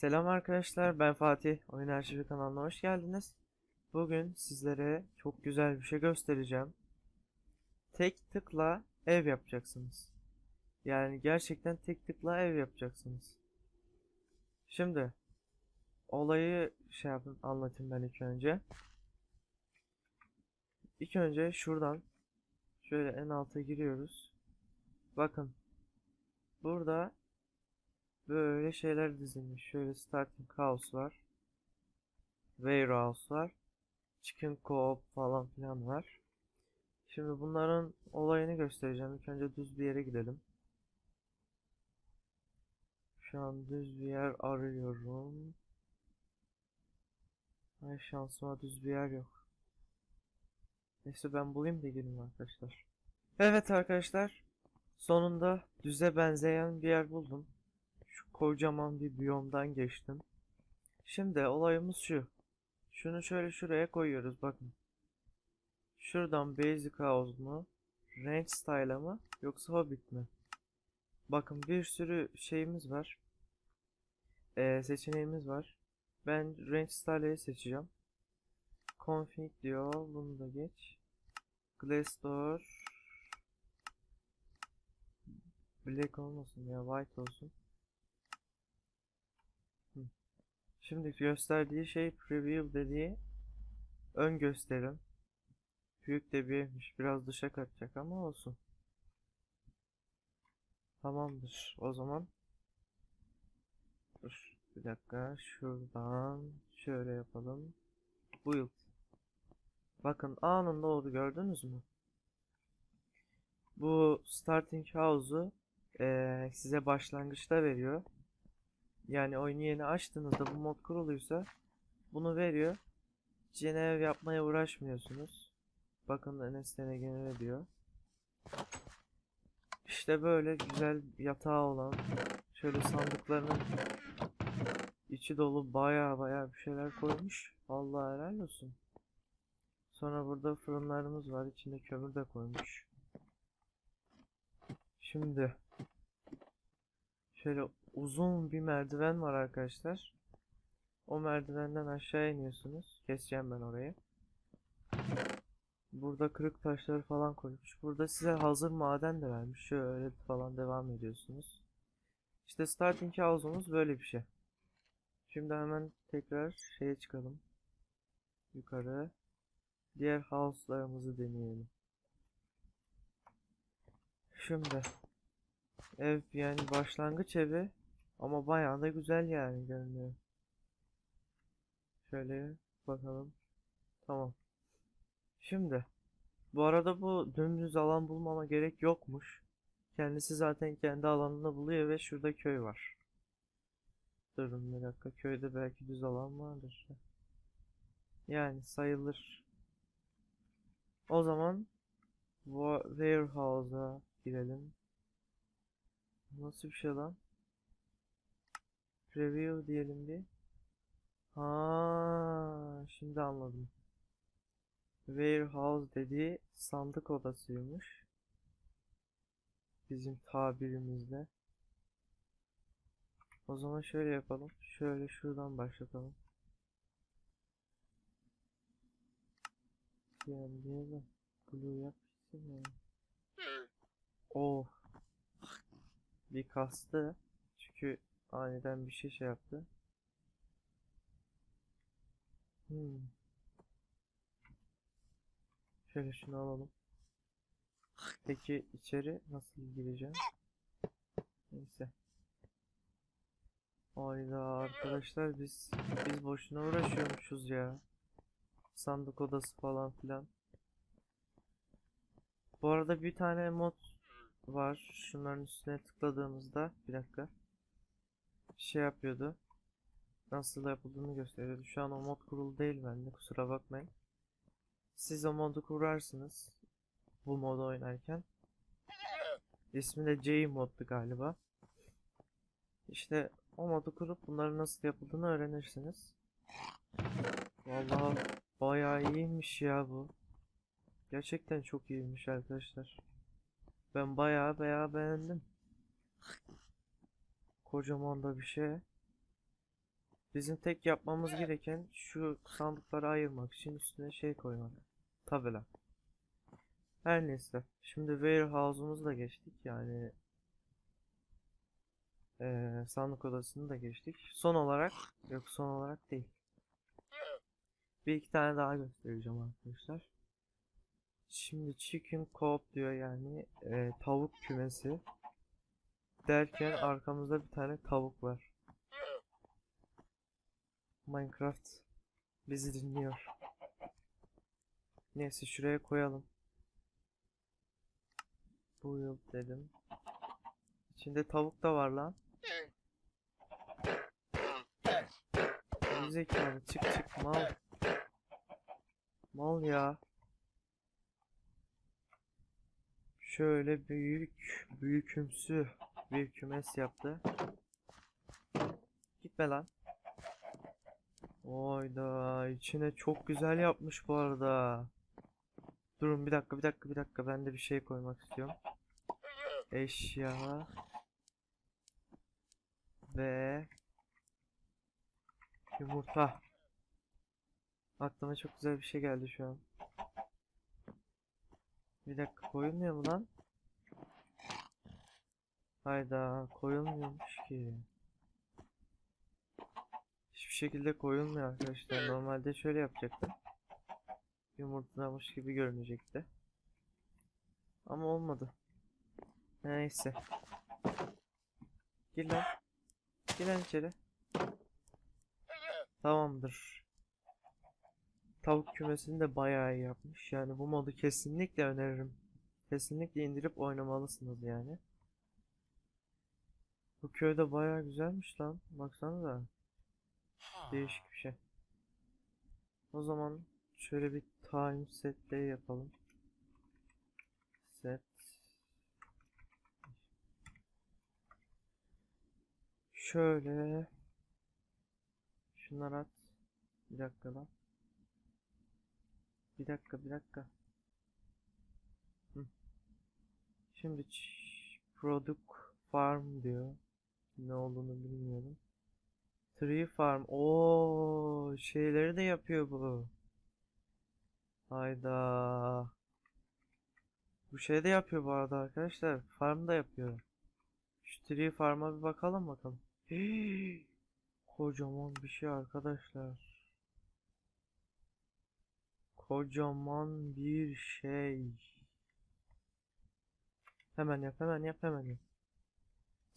Selam arkadaşlar, ben Fatih. Oyun Arşivi kanalına hoş geldiniz. Bugün sizlere çok güzel bir şey göstereceğim. Tek tıkla ev yapacaksınız. Yani gerçekten tek tıkla ev yapacaksınız. Şimdi olayı şey yapın, anlatayım ben ilk önce. İlk önce şuradan şöyle en alta giriyoruz. Bakın burada Böyle şeyler dizilmiş. Şöyle starting house var. Warehouse var. Chicken coop falan filan var. Şimdi bunların olayını göstereceğim. İlk önce düz bir yere gidelim. Şu an düz bir yer arıyorum. Ay şansıma düz bir yer yok. Neyse ben bulayım da gireyim arkadaşlar. Evet arkadaşlar. Sonunda düze benzeyen bir yer buldum. Kocaman bir biyomdan geçtim. Şimdi olayımız şu. Şunu şöyle şuraya koyuyoruz bakın. Şuradan Basic House mu? Range Style mı? Yoksa Hobbit mi? Bakın bir sürü şeyimiz var. Ee, seçeneğimiz var. Ben Range Style'ı seçeceğim. Config diyor. Bunu da geç. Glassdoor. Black olmasın ya white olsun. Şimdi gösterdiği şey preview dediği ön gösterim. Büyük de bir evmiş. Biraz dışa kaçacak ama olsun. Tamamdır. O zaman Dur bir dakika. Şuradan şöyle yapalım. Build. Bakın anında oldu gördünüz mü? Bu starting house'u eee, size başlangıçta veriyor. Yani oyunu yeni açtığınızda bu mod kuruluysa bunu veriyor. Yeni ev yapmaya uğraşmıyorsunuz. Bakın NSTNG'ne diyor. İşte böyle güzel yatağı olan şöyle sandıklarının içi dolu baya baya bir şeyler koymuş. Vallahi helal olsun. Sonra burada fırınlarımız var. İçinde kömür de koymuş. Şimdi şöyle uzun bir merdiven var arkadaşlar. O merdivenden aşağı iniyorsunuz. Keseceğim ben orayı. Burada kırık taşları falan koymuş. Burada size hazır maden de vermiş. Şöyle falan devam ediyorsunuz. İşte starting house'umuz böyle bir şey. Şimdi hemen tekrar şeye çıkalım. Yukarı. Diğer house'larımızı deneyelim. Şimdi ev yani başlangıç evi ama bayağı da güzel yani görünüyor. Şöyle bakalım. Tamam. Şimdi bu arada bu dümdüz alan bulmama gerek yokmuş. Kendisi zaten kendi alanını buluyor ve şurada köy var. Durun bir dakika köyde belki düz alan vardır. Yani sayılır. O zaman warehouse'a girelim. Nasıl bir şey lan? Preview diyelim bir. Ha, şimdi anladım. Warehouse dediği sandık odasıymış. Bizim tabirimizde. O zaman şöyle yapalım. Şöyle şuradan başlatalım. Yani diye de blue yapmışsın yani. Oh. Bir kastı. Çünkü aniden bir şey şey yaptı. Hmm. Şöyle şunu alalım. Peki içeri nasıl gireceğim? Neyse. Hayda arkadaşlar biz biz boşuna uğraşıyormuşuz ya. Sandık odası falan filan. Bu arada bir tane mod var. Şunların üstüne tıkladığımızda bir dakika. Şey yapıyordu. Nasıl yapıldığını gösteriyordu. Şu an o mod kurulu değil bende. Kusura bakmayın. Siz o modu kurarsınız. Bu modu oynarken. İsmi de J moddu galiba. İşte o modu kurup bunların nasıl yapıldığını öğrenirsiniz. Vallahi bayağı iyiymiş ya bu. Gerçekten çok iyiymiş arkadaşlar. Ben bayağı bayağı beğendim. Kocaman da bir şey. Bizim tek yapmamız gereken şu sandıkları ayırmak için üstüne şey koymak. Tabela. Her neyse. Şimdi warehouse'umuzu da geçtik. Yani eee, sandık odasını da geçtik. Son olarak yok son olarak değil. Bir iki tane daha göstereceğim arkadaşlar. Şimdi chicken coop diyor yani eee, tavuk kümesi derken arkamızda bir tane tavuk var. Minecraft bizi dinliyor. Neyse şuraya koyalım. Bu yıl dedim. İçinde tavuk da var lan. Zekalı çık çık mal. Mal ya. Şöyle büyük büyükümsü bir kümes yaptı. Gitme lan. Oyda içine çok güzel yapmış bu arada. Durun bir dakika bir dakika bir dakika ben de bir şey koymak istiyorum. Eşya ve yumurta. Aklıma çok güzel bir şey geldi şu an. Bir dakika koyulmuyor mu lan? Hayda koyulmuyormuş ki. Hiçbir şekilde koyulmuyor arkadaşlar. Normalde şöyle yapacaktım. Yumurtlamış gibi görünecekti. Ama olmadı. Neyse. Gir lan. Gir lan içeri. Tamamdır. Tavuk kümesini de bayağı iyi yapmış. Yani bu modu kesinlikle öneririm. Kesinlikle indirip oynamalısınız yani. Bu köy de bayağı güzelmiş lan. Baksanıza. Değişik bir şey. O zaman şöyle bir time set day yapalım. Set. Şöyle. Şunları at. Bir dakika lan. Bir dakika bir dakika. Hı. Şimdi product farm diyor. Ne olduğunu bilmiyorum. Tree farm. Oo, şeyleri de yapıyor bu. Hayda. Bu şey de yapıyor bu arada arkadaşlar. Farm da yapıyor. Şu tree farm'a bir bakalım bakalım. Kocaman bir şey arkadaşlar. Kocaman bir şey. Hemen yap, hemen yap, hemen yap.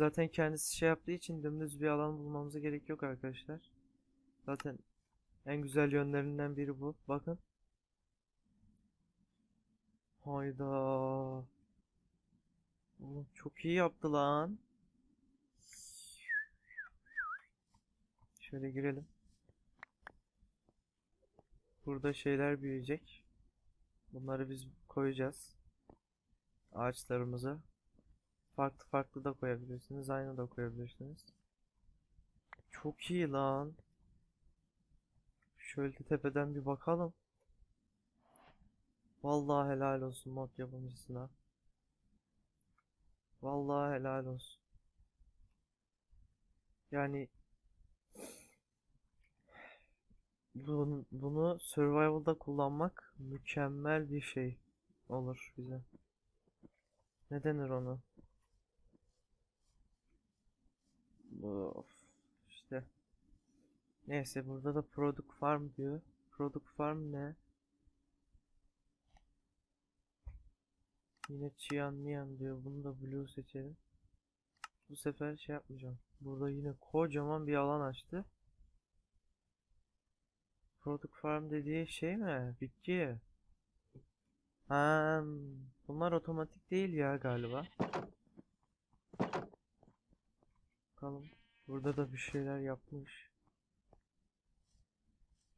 Zaten kendisi şey yaptığı için dümdüz bir alan bulmamıza gerek yok arkadaşlar. Zaten en güzel yönlerinden biri bu. Bakın. Hayda. Oğlum çok iyi yaptı lan. Şöyle girelim. Burada şeyler büyüyecek. Bunları biz koyacağız. Ağaçlarımızı. Farklı farklı da koyabilirsiniz. Aynı da koyabilirsiniz. Çok iyi lan. Şöyle tepeden bir bakalım. Vallahi helal olsun mod yapımcısına. Vallahi helal olsun. Yani bunu, bunu survival'da kullanmak mükemmel bir şey olur bize. Ne denir onu? Of, işte. Neyse burada da product farm diyor. Product farm ne? Yine Chian Nian diyor. Bunu da blue seçelim. Bu sefer şey yapmayacağım. Burada yine kocaman bir alan açtı. Product farm dediği şey mi? Bitki. Ha, bunlar otomatik değil ya galiba. Bakalım. Burada da bir şeyler yapmış.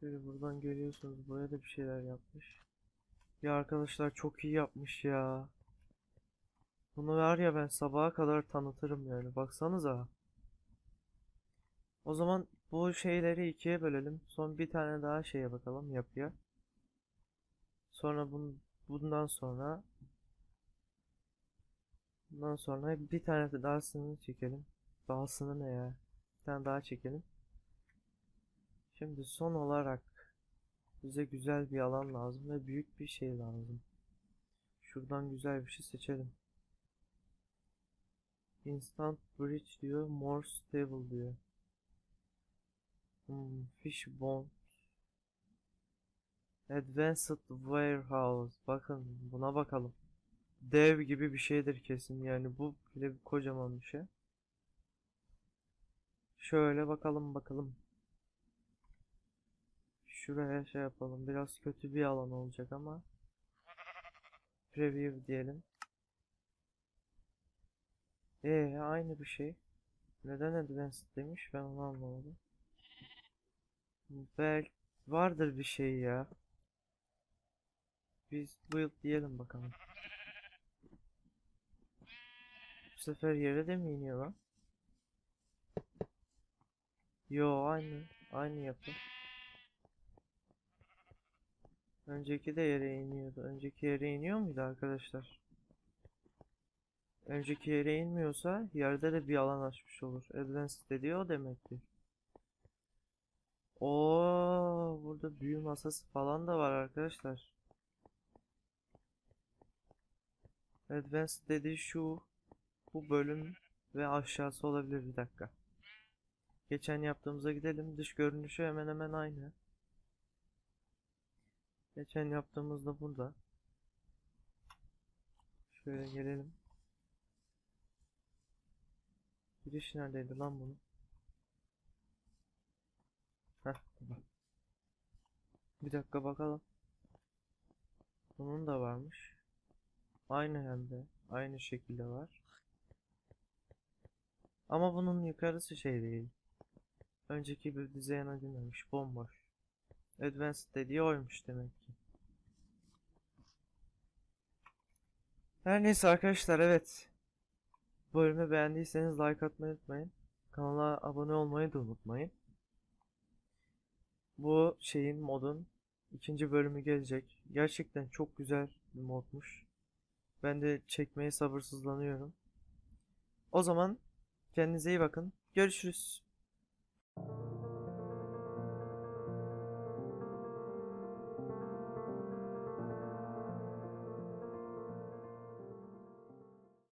Şöyle buradan görüyorsunuz. Buraya da bir şeyler yapmış. Ya arkadaşlar çok iyi yapmış ya. Bunu var ya ben sabaha kadar tanıtırım yani. Baksanıza. O zaman bu şeyleri ikiye bölelim. Son bir tane daha şeye bakalım yapıya. Sonra bun, bundan sonra bundan sonra bir tane de dahasını çekelim. Dahasını ne ya? Bir tane daha çekelim. Şimdi son olarak bize güzel bir alan lazım ve büyük bir şey lazım. Şuradan güzel bir şey seçelim. Instant Bridge diyor, More Stable diyor. Hmm, fish Bond. Advanced Warehouse. Bakın buna bakalım. Dev gibi bir şeydir kesin yani bu bile kocaman bir şey. Şöyle bakalım bakalım. Şuraya şey yapalım. Biraz kötü bir alan olacak ama. Preview diyelim. Ee aynı bir şey. Neden advanced demiş ben onu anlamadım. Belki vardır bir şey ya. Biz build diyelim bakalım. Bu sefer yere de mi iniyor lan? Yo aynı. Aynı yapı. Önceki de yere iniyordu. Önceki yere iniyor muydu arkadaşlar? Önceki yere inmiyorsa yerde de bir alan açmış olur. Advanced dediği o demektir. Oo, burada büyü masası falan da var arkadaşlar. Advanced dediği şu. Bu bölüm ve aşağısı olabilir bir dakika. Geçen yaptığımıza gidelim. Dış görünüşü hemen hemen aynı. Geçen yaptığımızda burada. Şöyle gelelim. Giriş neredeydi lan bunun? Heh. Bir dakika bakalım. Bunun da varmış. Aynı hem de. Aynı şekilde var. Ama bunun yukarısı şey değil. Önceki bir dizayına girmemiş. Bomboş. Advanced dediği oymuş demek ki. Her neyse arkadaşlar evet. Bölümü beğendiyseniz like atmayı unutmayın. Kanala abone olmayı da unutmayın. Bu şeyin modun ikinci bölümü gelecek. Gerçekten çok güzel bir modmuş. Ben de çekmeye sabırsızlanıyorum. O zaman kendinize iyi bakın. Görüşürüz.